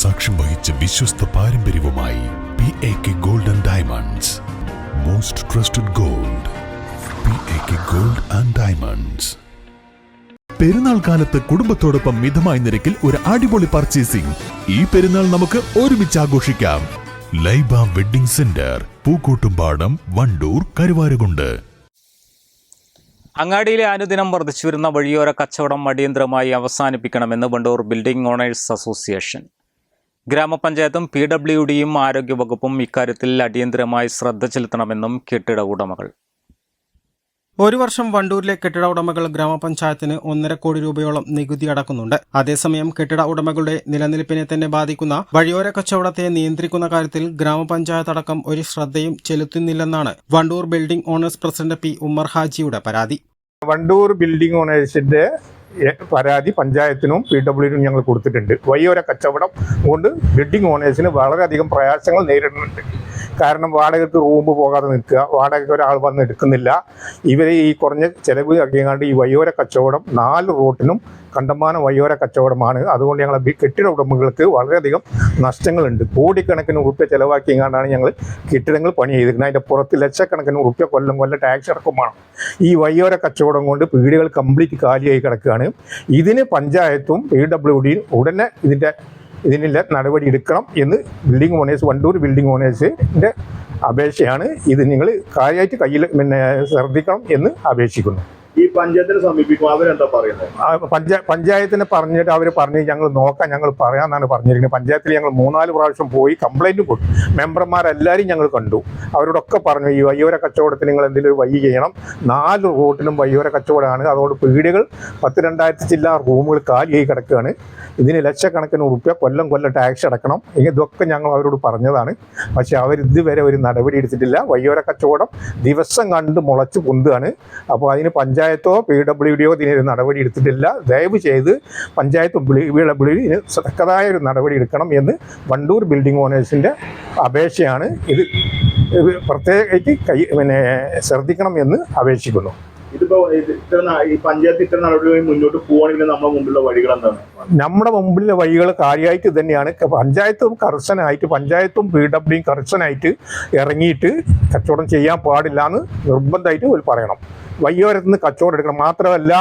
സാക്ഷ്യം വഹിച്ച വിശ്വസ്ത പാരമ്പര്യവുമായി P A K gold and diamonds most trusted gold P A K gold and diamonds Perunnal കാലത്ത് കുടുംബത്തോടൊപ്പം മിതമായ നിരക്കിൽ ഒരു അടിപൊളി പർച്ചേസിംഗ് ഈ പെരുന്നാൾ നമുക്ക് ഒരുമിച്ച് ആഘോഷിക്കാം. Laiba wedding centre Pookkottumpadam Wandoor Karuvarakundu. അങ്ങാടിയിലെ അനുദിനം വർദ്ധിച്ചു വരുന്ന വഴിയോര കച്ചവടം അടിയന്തരമായി അവസാനിപ്പിക്കണമെന്ന് വണ്ടൂർ ബിൽഡിംഗ് ഓണേഴ്സ് അസോസിയേഷൻ ഗ്രാമപഞ്ചായത്തും പി ഡബ്ല്യു ഡിയും ആരോഗ്യവകുപ്പും ഇക്കാര്യത്തിൽ അടിയന്തരമായി ശ്രദ്ധ ചെലുത്തണമെന്നും കെട്ടിട ഉടമകൾ. ഒരു വർഷം വണ്ടൂരിലെ കെട്ടിട ഉടമകൾ ഗ്രാമപഞ്ചായത്തിന് ഒന്നര കോടി രൂപയോളം നികുതി അടക്കുന്നുണ്ട്. അതേസമയം കെട്ടിട ഉടമകളുടെ നിലനിൽപ്പിനെ തന്നെ ബാധിക്കുന്ന വഴിയോര കച്ചവടത്തെ നിയന്ത്രിക്കുന്ന കാര്യത്തിൽ ഗ്രാമപഞ്ചായത്ത് അടക്കം ഒരു ശ്രദ്ധയും ചെലുത്തുന്നില്ലെന്നാണ് Wandoor building owners president P Ummer ഹാജിയുടെ പരാതി. വണ്ടൂർ ബിൽഡിംഗ് ഓണേഴ്സിന്റെ പരാതി പഞ്ചായത്തിനും പി ഡബ്ല്യുനും ഞങ്ങൾ കൊടുത്തിട്ടുണ്ട്. വഴിയോര കച്ചവടം കൊണ്ട് ബിൽഡിംഗ് ഓണേഴ്സിന് വളരെയധികം പ്രയാസങ്ങൾ നേരിടുന്നുണ്ട്. കാരണം വാടകയ്ക്ക് റൂം പോകാതെ നിൽക്കുക. വാടകയ്ക്ക് ഒരാൾ വന്ന് എടുക്കുന്നില്ല. ഇവരെ ഈ കുറഞ്ഞ ചെലവ് ഇറക്കിയാണ്ട് ഈ വയ്യോര കച്ചവടം നാല് റൂട്ടിനും കണ്ടമാനം വയ്യോര കച്ചവടമാണ്. അതുകൊണ്ട് ഞങ്ങളെ കെട്ടിട ഉടമകൾക്ക് വളരെയധികം നഷ്ടങ്ങളുണ്ട്. കോടിക്കണക്കിന് ഉറുപ്പ്യ ചെലവാക്കിയാണ്ടാണ് ഞങ്ങൾ കെട്ടിടങ്ങൾ പണി ചെയ്തിരിക്കുന്നത്. അതിന്റെ പുറത്ത് ലക്ഷക്കണക്കിന് ഉറുപ്പ്യ കൊല്ലം കൊല്ലം ടാക്സ് അടക്കമാണ് ഈ വയ്യോര കച്ചവടം കൊണ്ട് പീടികൾ കംപ്ലീറ്റ് കാലിയായി കിടക്കുകയാണ്. ഇതിന് പഞ്ചായത്തും പി ഡബ്ല്യു ഡിയും ഉടനെ ഇതിന്റെ ഇതിനുള്ള നടപടി എടുക്കണം എന്ന് ബിൽഡിംഗ് ഓണേഴ്സ് വണ്ടൂർ ബിൽഡിംഗ് ഓണേഴ്സിന്റെ അപേക്ഷയാണ് ഇത് നിങ്ങൾ കാര്യമായിട്ട് കയ്യിൽ പിന്നെ ശ്രദ്ധിക്കണം എന്ന് അപേക്ഷിക്കുന്നു. ഈ പഞ്ചായത്തിനെ സമീപിക്കും അവരെന്താ പറയുന്നത് പഞ്ചായ പഞ്ചായത്തിനെ പറഞ്ഞിട്ട് അവർ പറഞ്ഞ് ഞങ്ങൾ നോക്കാം ഞങ്ങൾ പറയാമെന്നാണ് പറഞ്ഞിരിക്കുന്നത് പഞ്ചായത്തിൽ ഞങ്ങൾ മൂന്നാൽ പ്രാവശ്യം പോയി കംപ്ലൈന്റ് കൊടുത്തു. മെമ്പർമാരെല്ലാവരും ഞങ്ങൾ കണ്ടു. അവരോടൊക്കെ പറഞ്ഞു ഈ വയ്യോര കച്ചവടത്തിന് നിങ്ങൾ എന്തെങ്കിലും വഴി ചെയ്യണം. നാല് റൂട്ടിലും വയ്യോര കച്ചവടമാണ്. അതുകൊണ്ട് പീടികൾ പത്ത് രണ്ടായിരത്തി ചില്ല റൂമുകൾ കാലിയായി കിടക്കുകയാണ്. ഇതിന് ലക്ഷക്കണക്കിന് റുപ്യ കൊല്ലം കൊല്ലം ടാക്സ് അടക്കണം. ഇതൊക്കെ ഞങ്ങൾ അവരോട് പറഞ്ഞതാണ്. പക്ഷേ അവർ ഇതുവരെ ഒരു നടപടി എടുത്തിട്ടില്ല. വയ്യോര കച്ചവടം ദിവസം കണ്ട് മുളച്ച് പൊന്തുകയാണ്. അപ്പോൾ അതിന് പഞ്ചായത്തോ പി ഡബ്ല്യു ഡിയോ ഇതിനൊരു നടപടി എടുത്തിട്ടില്ല. ദയവ് ചെയ്ത് പഞ്ചായത്ത് പി ഡബ്ല്യു ഡി തക്കതായ ഒരു നടപടി എടുക്കണം എന്ന് വണ്ടൂർ ബിൽഡിംഗ് ഓണേഴ്സിന്റെ അപേക്ഷയാണ് ഇത് പ്രത്യേകിച്ച് കൈ പിന്നെ ശ്രദ്ധിക്കണം എന്ന് അപേക്ഷിക്കുന്നു. ഇതിപ്പോ ഇത് ഇത്ര ഈ പഞ്ചായത്ത് ഇത്ര നടപടികളുമായി മുന്നോട്ട് പോവാണെങ്കിൽ നമ്മുടെ മുമ്പിലുള്ള വഴികൾ എന്താണ്? നമ്മുടെ മുമ്പിലെ വഴികൾ കാര്യമായിട്ട് തന്നെയാണ്. പഞ്ചായത്തും കർശനായിട്ട് പഞ്ചായത്തും പി ഡബ്ല്യുയും കർശനായിട്ട് ഇറങ്ങിയിട്ട് കച്ചവടം ചെയ്യാൻ പാടില്ല എന്ന് നിർബന്ധമായിട്ട് ഒരു പറയണം. വയ്യോരത്ത് നിന്ന് കച്ചവടം എടുക്കണം. മാത്രമല്ല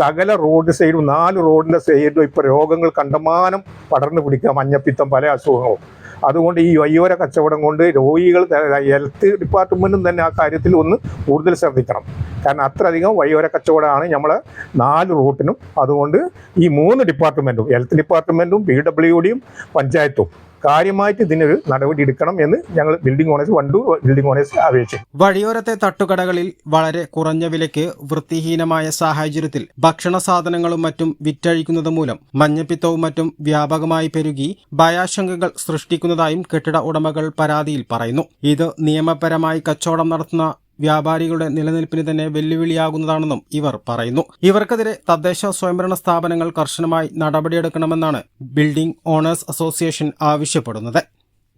സകല റോഡ് സൈഡും നാല് റോഡിന്റെ സൈഡും ഇപ്പോൾ രോഗങ്ങൾ കണ്ടമാനം പടർന്നു പിടിക്കുക. മഞ്ഞപ്പിത്തം പല അസുഖങ്ങളും. അതുകൊണ്ട് ഈ വയ്യോര കച്ചവടം കൊണ്ട് രോഗികൾ ഹെൽത്ത് ഡിപ്പാർട്ട്മെന്റും തന്നെ ആ കാര്യത്തിൽ ഒന്ന് കൂടുതൽ ശ്രദ്ധിക്കണം. കാരണം അത്രയധികം വയ്യോര കച്ചവടമാണ് നമ്മളെ നാല് റൂട്ടിനും. അതുകൊണ്ട് ഈ മൂന്ന് ഡിപ്പാർട്ട്മെന്റും ഹെൽത്ത് ഡിപ്പാർട്ട്മെന്റും പി ഡബ്ല്യു ഡിയും പഞ്ചായത്തും കാര്യമായിട്ട് ഇതിനൊരു നടപടി എടുക്കണം എന്ന് ഞങ്ങൾ building owners Wandoor building owners അപേക്ഷിച്ചു വഴിയോരത്തെ തട്ടുകടകളിൽ വളരെ കുറഞ്ഞ വിലയ്ക്ക് വൃത്തിഹീനമായ സാഹചര്യത്തിൽ ഭക്ഷണ സാധനങ്ങളും മറ്റും വിറ്റഴിക്കുന്നത് മൂലം മഞ്ഞപ്പിത്തവും മറ്റും വ്യാപകമായി പെരുകി ഭയാശങ്കകൾ സൃഷ്ടിക്കുന്നതായും കെട്ടിട ഉടമകൾ പരാതിയിൽ പറയുന്നു. ഇത് നിയമപരമായി കച്ചവടം നടത്തുന്ന വ്യാപാരികളുടെ നിലനിൽപ്പിന് തന്നെ വെല്ലുവിളിയാകുന്നതാണെന്നും ഇവർ പറയുന്നു. ഇവർക്കെതിരെ തദ്ദേശ സ്വയംഭരണ സ്ഥാപനങ്ങൾ കർശനമായി നടപടിയെടുക്കണമെന്നാണ് ബിൽഡിംഗ് ഓണേഴ്സ് അസോസിയേഷൻ ആവശ്യപ്പെടുന്നത്.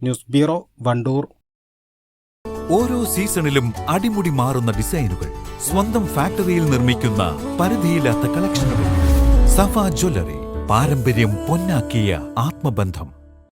News bureau Wandoor. ഓരോ സീസണിലും അടിമുടി മാറുന്ന ഡിസൈനുകൾ സ്വന്തം ഫാക്ടറിയിൽ നിർമ്മിക്കുന്ന പരിധിയില്ലാത്ത കളക്ഷനുകൾ. സഫ ജ്വല്ലറി പാരമ്പര്യം പൊന്നാക്കിയ ആത്മബന്ധം.